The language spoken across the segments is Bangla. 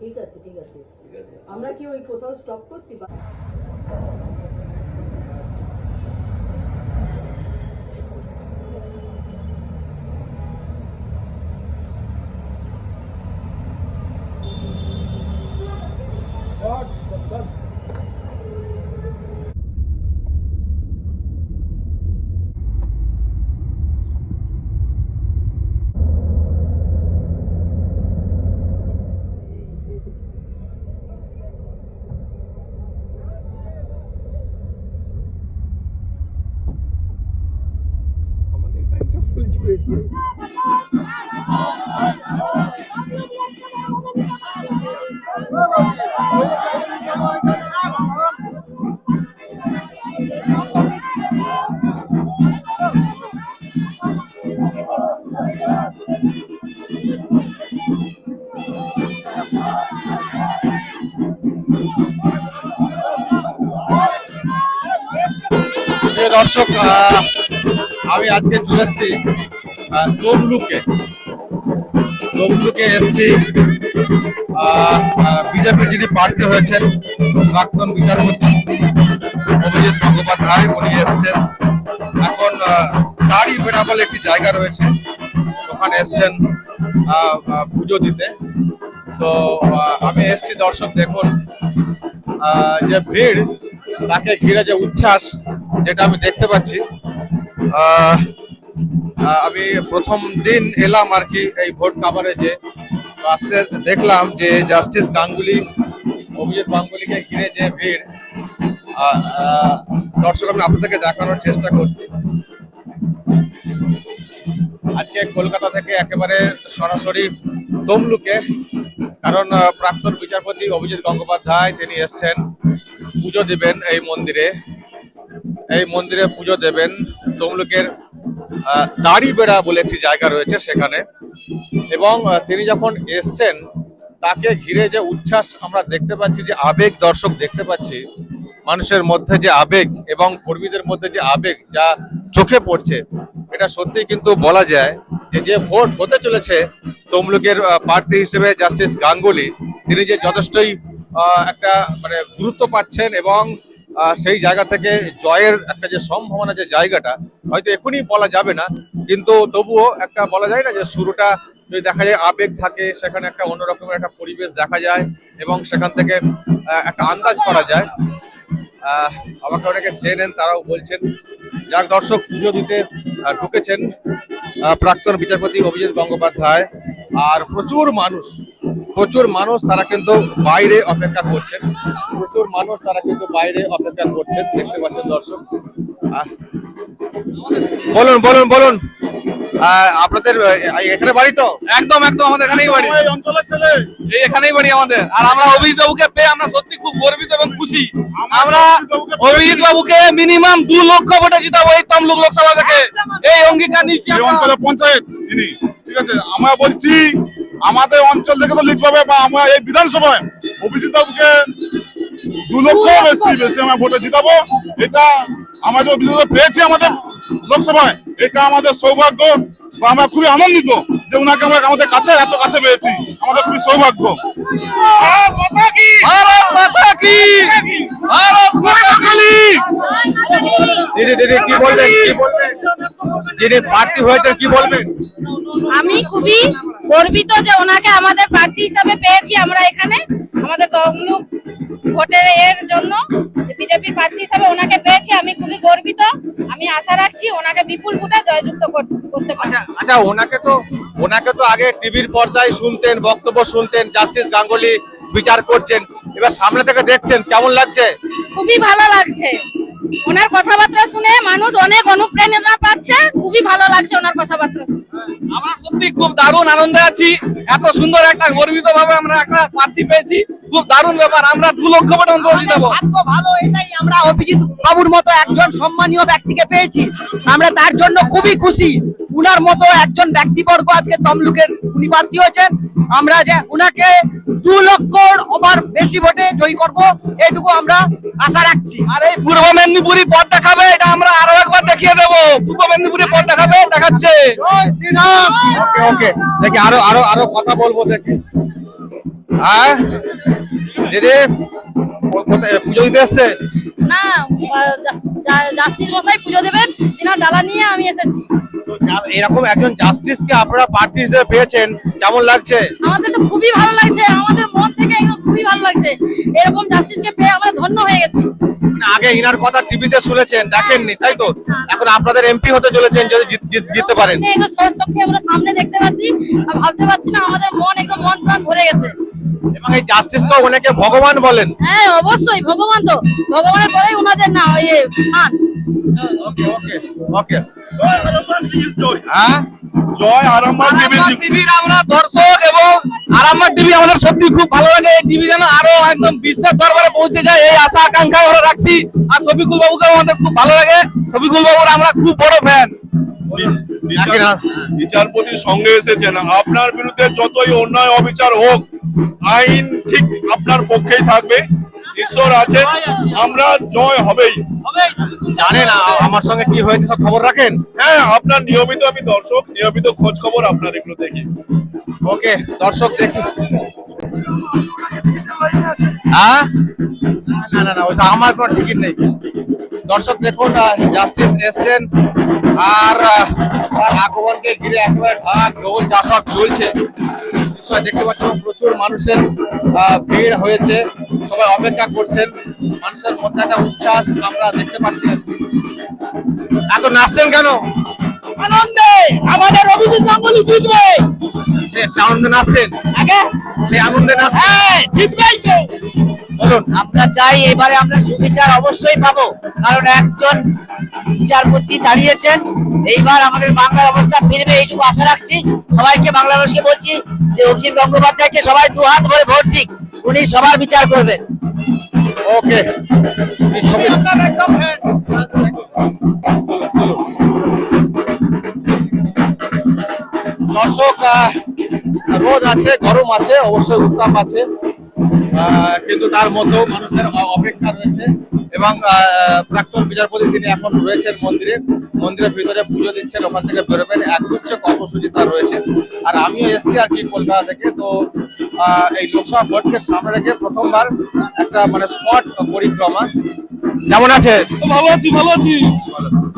ঠিক আছে ঠিক আছে। আমরা কি ওই কোথাও স্টপ করছি? দর্শক আমি আজকে চলে এসেছি তমলুকে। তমলুকে এসেছি বিজেপি যিনি প্রার্থী হয়েছেন, প্রাক্তন বিচারপতি অভিজিৎ গঙ্গোপাধ্যায়, উনি এসছেন। এখন দাড়ি বেড়া বলে একটি জায়গা রয়েছে, ওখানে এসছেন পুজো দিতে। তো আমি এসছি, দর্শক দেখুন যে ভিড়, তাকে ঘিরে যে উচ্ছ্বাস, যেটা আমি দেখতে পাচ্ছি আমি প্রথম দিন এলাম আর কি এই ভোট কাভারেজে আস্তে দেখলাম যে জাস্টিস গাঙ্গুলি, অভিজিৎ গাঙ্গুলিকে ঘিরে যে ভিড় দর্শক, আমি আপনাদেরকে দেখানোর চেষ্টা করছি। আজকে কলকাতা থেকে একেবারে সরাসরি তমলুকে কারণ প্রাক্তন বিচারপতি অভিজিৎ গঙ্গোপাধ্যায় তিনি এসছেন, পুজো দেবেন এই মন্দিরে। এই মন্দিরে পুজো দেবেন। তমলুকের দাড়িবেড়া বলে একটি জায়গা রয়েছে সেখানে। এবং তিনি যখন এসছেন, তাকে ঘিরে যে উচ্ছ্বাস আমরা দেখতে পাচ্ছি, যে আবেগ দর্শক দেখতে পাচ্ছি, মানুষের মধ্যে যে আবেগ এবং কর্মীদের মধ্যে যে আবেগ যা চোখে পড়ছে, এটা সত্যি কিন্তু বলা যায় যে ভোট হতে চলেছে তমলুকের প্রার্থী হিসেবে জাস্টিস গাঙ্গুলি, তিনি যে যথেষ্টই একটা মানে গুরুত্ব পাচ্ছেন এবং সেই জায়গা থেকে জয়ের একটা যে সম্ভাবনা, যে জায়গাটা, হয়তো এখনই বলা যাবে না। কিন্তু তবুও একটা বলা যায় না যে শুরুটা যদি দেখা যায় আবেগ থাকে, সেখানে একটা অন্যরকমের একটা পরিবেশ দেখা যায় এবং সেখান থেকে একটা আন্দাজ করা যায়। আমাকে অনেকে চেনেন, তারাও বলছেন। যাক, দর্শক, পুজো দিতে ঢুকেছেন। প্রাক্তন বিচারপতি অভিজিৎ গঙ্গোপাধ্যায় আর প্রচুর মানুষ প্রচুর মানুষ তারা কিন্তু বাইরে অপেক্ষা করছেন। প্রচুর মানুষ তারা কিন্তু বাইরে অপেক্ষা করছেন, দেখতে পাচ্ছেন দর্শক। বলুন বলুন বলুন। আপনাদের এখানে বাড়ি তো? একদম একদম আমাদের এখানেই বাড়ি। অঞ্চলের ছেলে। এই এখানেই বাড়ি আমাদের। আর আমরা অভিজিৎ বাবুকে পেয়ে আমরা সত্যি খুব গর্বিত এবং খুশি। আমরা অভিজিৎ বাবুকে মিনিমাম দু লক্ষ ভোটে জিতাবো এই তমলুক লোকসভা থেকে। এই অঙ্গীকার নিচ্ছি এই আমরা। অঞ্চলে পঞ্চায়েত ইনি। ঠিক আছে আমরা বলছি আমাদের অঞ্চল থেকে তো লিড পাবে বা আমরা এই বিধানসভায় অভিজিৎ বাবুকে দু লক্ষ বেশি বেশি আমরা ভোটে জিতাবো। এটা আমরা যে অভিজিৎ পেয়েছি আমাদের লোকসভায়। এটা আমাদের সৌভাগ্য বা আমরা খুবই আনন্দিত যে উনাকে আমরা আমাদের কাছে এত কাছে পেয়েছি। আমাদের খুবই সৌভাগ্য। কি! ভারত মাতা কি? ভারত কি দিদি দিদি কি বলবেন? কি বলবেন? যিনি প্রার্থী হয়েছেন কি বলবেন? আমি খুবই গর্বিত যে ওনাকে আমাদের প্রার্থী হিসাবে পেয়েছি আমরা এখানে। আমাদের তমলুক ভোটের এর জন্য বিজেপির প্রার্থী হিসাবে ওনাকে পেয়েছি আমি খুবই গর্বিত। আমি আশা রাখছি ওনাকে বিপুল ভোটে জয়যুক্ত করতে আচ্ছা আচ্ছা ওনাকে তো ওনাকে তো আগে টিভির পর্দায় শুনতেন বক্তব্য শুনতেন জাস্টিস গাঙ্গুলি বিচার করছেন এবার সামনে থেকে দেখছেন কেমন লাগছে? খুবই ভালো লাগছে। ওনার কথাবার্তা শুনে মানুষ অনেক অনুপ্রেরণা পাচ্ছে। খুবই ভালো লাগছে ওনার কথাবার্তা শুনে। আমরা সত্যি খুব দারুণ আনন্দে আছি। এত সুন্দর একটা গর্বিত ভাবে আমরা একটা প্রার্থী পেয়েছি। খুব দারুণ ব্যাপার। আমরা দু লক্ষ ভোট অন্তত জিতাবো ভালো এটাই আমরা অভিজিৎ বাবুর মতো একজন সম্মানীয় ব্যক্তিকে পেয়েছি। আমরা তার জন্য খুবই খুশি। উনার মতো একজন ব্যক্তিবর্গ আজকে তমলুকের উনি প্রার্থী হয়েছেন। আমরা যে উনাকে দু লক্ষ ওভার বেশি ভোটে জয়ী করব এটুকু আমরা আশা রাখছি। আর এই পূর্ব মেদিনীপুরি পথ দেখাবে এটা আমরা আরও একবার দেখিয়ে দেবো। পূর্ব মেদিনীপুরি পথ দেখাবে দেখাচ্ছে। ওকে ওকে। দেখি আরও আরও আরও কথা বলব দেখি। হ্যাঁ? দিদি পুজো দিতে এসছে? না জাস্টিস মশাই পুজো দেবেন তিনার ডালা নিয়ে আমি এসেছি। এরকম একজন জাস্টিসকে আপনারা প্রার্থী হিসেবে পেয়েছেন কেমন লাগছে? আমাদের তো খুবই ভালো লাগছে আমাদের মন থেকে খুবই ভালো লাগছে। এরকম জাস্টিসকে পেয়ে আমরা ধন্য হয়ে গেছি। আগে ইনার কথা টিভিতে শুনেছেন দেখেননি তাই তো? এখন আপনাদের এমপি হতে চলেছেন যদি জিত- জিত- জিততে পারেন। চোখে আমরা সামনে দেখতে পাচ্ছি আর ভাবতে পারছি না আমাদের মন একদম মন প্রাণ ভরে গেছে। এবং এই জাস্টিসকে অনেকে ভগবান বলেন। হ্যাঁ অবশ্যই ভগবান তো। ভগবানের পরেই ওনাদের না ওই স্থান। ওকে ওকে ওকে জয় জয় হ্যাঁ? জয় আরামবাগ টিভির আমরা দর্শক এবং আরামবাগ টিভি আমাদের সত্যি খুব ভালো লাগে। এই টিভি যেন আরও একদম বিশ্বের দরবারে পৌঁছে যায় এই আশা আকাঙ্ক্ষা আমরা রাখছি। আর শফিকুল বাবুকে আমাদের খুব ভালো লাগে। শফিকুল বাবুর আমরা খুব বড় ফ্যান বিচারপতি সঙ্গে এসেছেন। আপনার বিরুদ্ধে যতই অন্যায় অবিচার হোক আইন ঠিক আপনার পক্ষেই থাকবে। ঈশ্বর আছেন আমরা জয় হবেই। জানেন আ- আমার সঙ্গে কি হয়েছে সব খবর রাখেন? হ্যাঁ আপনার নিয়মিত আমি দর্শক নিয়মিত খোঁজ খবর আপনার এগুলো দেখি। ওকে দর্শক দেখি। হ্যাঁ? না না না ওইটা আমার কোনো টিকিট নেই। দর্শক দেখুন জাস্টিস এসছেন আর আগমনকে ঘিরে একেবারে ঢাক ঢোল চাষক চলছে। দেখতে পাচ্ছেন প্রচুর মানুষের ভিড় হয়েছে। সবাই অপেক্ষা করছেন মানুষের মধ্যে একটা উচ্ছ্বাস আমরা দেখতে পাচ্ছি। এত নাচছেন কেন? আনন্দে আমাদের অভিজিৎ গাঙ্গুলি জিতবে। সে আনন্দে নাচছেন? আগে? সে আনন্দে নাচছেন? হ্যাঁ জিতবেই তো। বলুন। আমরা চাই এবারে আমরা সুবিচার অবশ্যই পাবো কারণ একজন বিচারপতি দাঁড়িয়েছেন। এইবার আমাদের বাংলার অবস্থা ফিরবে এইটুকু আশা রাখছি। সবাইকে বাংলা মানুষকে বলছি যে অভিজিৎ গঙ্গোপাধ্যায়কে সবাই দু হাত ভরে ভোট দিক। উনি সবার বিচার করবেন। ওকে। দর্শক রোদ আছে, গরম আছে, অবশ্যই উত্তাপ আছে। কিন্তু তার মধ্যেও মানুষের অপেক্ষা রয়েছে। এবং প্রাক্তন বিচারপতি তিনি এখন রয়েছেন মন্দিরে। মন্দিরের ভিতরে পুজো দিচ্ছেন ওখান থেকে বেরোবেন। একগুচ্ছ কর্মসূচি তার রয়েছে। আর আমিও এসছি আর কি কলকাতা থেকে। তো এই লোকসভা ভোটকে সামনে রেখে প্রথমবার একটা মানে স্পট পরিক্রমা। কেমন আছে? ভালো আছি ভালো আছি।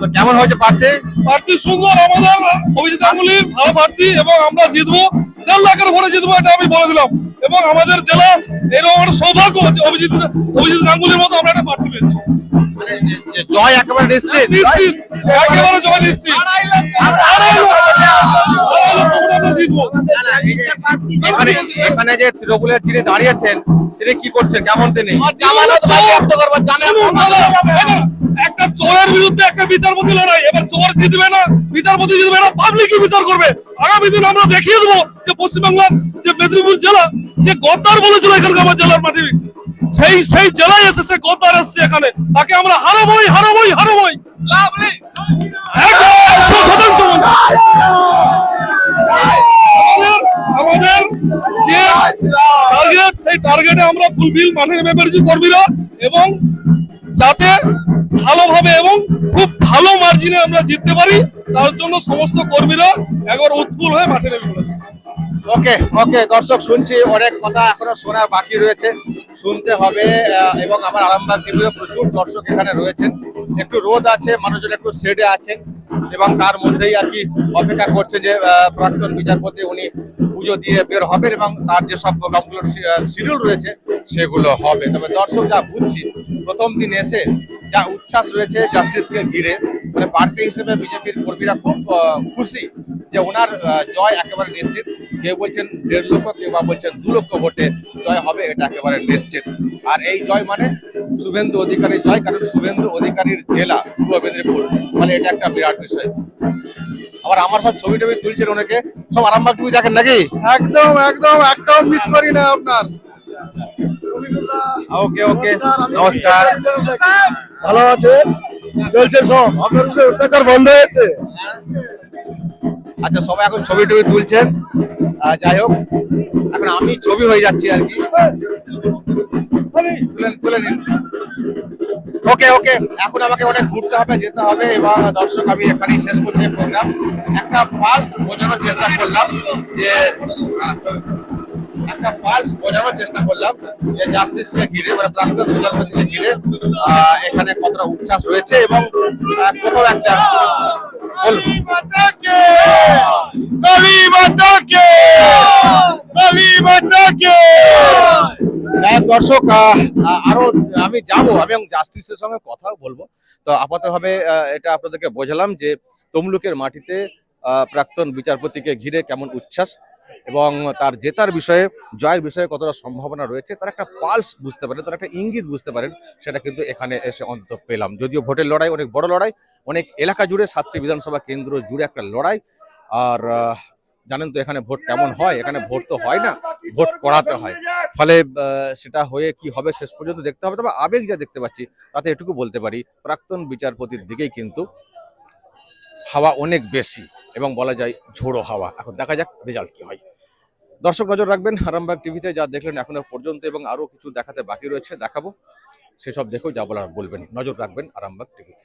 তো কেমন হয়েছে প্রার্থী? প্রার্থী সুন্দর আমাদের অভিজিৎ গাঙ্গুলি ভালো প্রার্থী এবং আমরা জিতবো। দেড় লাখের ভোটে জিতবো এটা আমি বলে দিলাম। এবং আমাদের জেলা এরকম একটা সৌভাগ্য যে অভিজিৎ অভিজিৎ গাঙ্গুলির মতো আমরা একটা প্রার্থী পেয়েছি। মানে জয় একেবারে নিশ্চিত। একেবারে জয় নিশ্চিত। আমরা এখানে এখানে যে তৃণমূলের তিনি দাঁড়িয়েছেন তিনি কি করছেন? কেমন তিনি? একটা চোরের বিরুদ্ধে একটা বিচারপতি লড়াই এবার জিতবে না বিচারপতি জিতবে না পাবলিকই বিচার করবে। আগামী দিন আমরা দেখিয়ে দেবো যে পশ্চিমবাংলার যে মেদিনীপুর জেলা যে গদ্দার বলেছিল এখানকার আমার জেলার মাটি সেই সেই জেলায় এসে সে গদ্দার এসছে এখানে। তাকে আমরা হারাবোই হারাবোই হারাবোই। লাভ নেই। একশো শতাংশ। আমাদের যে টার্গেট সেই টার্গেটে আমরা ফুলফিল মাঠে নেমে পেরেছি কর্মীরা এবং যাতে ভালোভাবে এবং ভালো মার্জিনে আমরা জিততে পারি, তার জন্য সমস্ত কর্মীরা একবার উৎফুল হয়ে মাঠে নেমে পড়েছে। ওকে ওকে, দর্শক, শুনছি অনেক কথা এখনও শোনার বাকি রয়েছে। শুনতে হবে এবং আমার আরামবাগ টিভিতে প্রচুর দর্শক এখানে রয়েছেন। একটু রোদ আছে, মানুষজন একটু শেডে আছেন, এবং তার মধ্যেই আর কি অপেক্ষা করছে যে প্রাক্তন বিচারপতি উনি পুজো দিয়ে বের হবেন, এবং তার যে সব প্রোগ্রামগুলোর শিডিউল রয়েছে, সেগুলো হবে। তবে দর্শক যা বুঝছি, প্রথম দিন এসে যা উচ্ছ্বাস রয়েছে জাস্টিসকে ঘিরে মানে প্রার্থী হিসেবে বিজেপির কর্মীরা খুব খুশি যে ওনার জয় একেবারে নিশ্চিত। কেউ বলছেন দেড় লক্ষ কেউ বা বলছেন দু লক্ষ ভোটে জয় হবে এটা একেবারে নিশ্চিত। আর এই জয় মানে শুভেন্দু অধিকারীর জয় কারণ শুভেন্দু অধিকারীর জেলা পূর্ব মেদিনীপুর মানে এটা একটা বিরাট বিষয়। আবার আমার সব ছবি টবি তুলছেন অনেকে সব আরামবাগ তুমি দেখেন নাকি? একদম একদম একদম মিস করি না আপনার। ওকে ওকে নমস্কার। ভালো আছে? চলছে সব। আপনার অত্যাচার বন্ধ হয়েছে। আচ্ছা সবাই এখন ছবি টবি তুলছেন। যাই হোক, এখন আমি ছবি হয়ে যাচ্ছি আর কি। তুলে নিন। ওকে ওকে। এখন আমাকে অনেক ঘুরতে হবে, যেতে হবে। এবং দর্শক, আমি এখানেই শেষ করতে প্রোগ্রাম। একটা পালস বোঝানোর চেষ্টা করলাম যে একটা পালস বোঝানোর চেষ্টা করলাম যে জাস্টিসকে ঘিরে মানে প্রাক্তন বিচারপতিকে ঘিরে এখানে কতটা উচ্ছ্বাস রয়েছে এবং কোথাও একটা দর্শক আরও আমি যাব আমি এবং জাস্টিসের সঙ্গে কথাও বলব। তো আপাতভাবে এটা আপনাদেরকে বোঝালাম যে তমলুকের মাটিতে আহ, প্রাক্তন বিচারপতিকে ঘিরে কেমন উচ্ছ্বাস। এবং তার জেতার বিষয়ে, জয়ের বিষয়ে কতটা সম্ভাবনা রয়েছে, তার একটা পালস বুঝতে পারেন, তার একটা ইঙ্গিত বুঝতে পারেন, সেটা কিন্তু এখানে এসে অন্তত পেলাম। যদিও ভোটের লড়াই অনেক বড় লড়াই, অনেক এলাকা জুড়ে সাতটি বিধানসভা কেন্দ্র জুড়ে একটা লড়াই, আর জানেন তো এখানে ভোট কেমন হয়, এখানে ভোট তো হয় না, ভোট করাতে হয়। ফলে সেটা হয়ে কি হবে শেষ পর্যন্ত দেখতে হবে, তবে আবেগ যা দেখতে পাচ্ছি, তাতে এটুকু বলতে পারি, প্রাক্তন বিচারপতির দিকেই কিন্তু হাওয়া অনেক বেশি, এবং বলা যায় ঝোড়ো হাওয়া। এখন দেখা যাক রেজাল্ট কি হয়। দর্শক নজর রাখবেন আরামবাগ টিভিতে যা দেখলেন এখনও পর্যন্ত এবং আরও কিছু দেখাতে বাকি রয়েছে, দেখাবো। সেসব দেখেও যা বলার বলবেন, নজর রাখবেন আরামবাগ টিভিতে।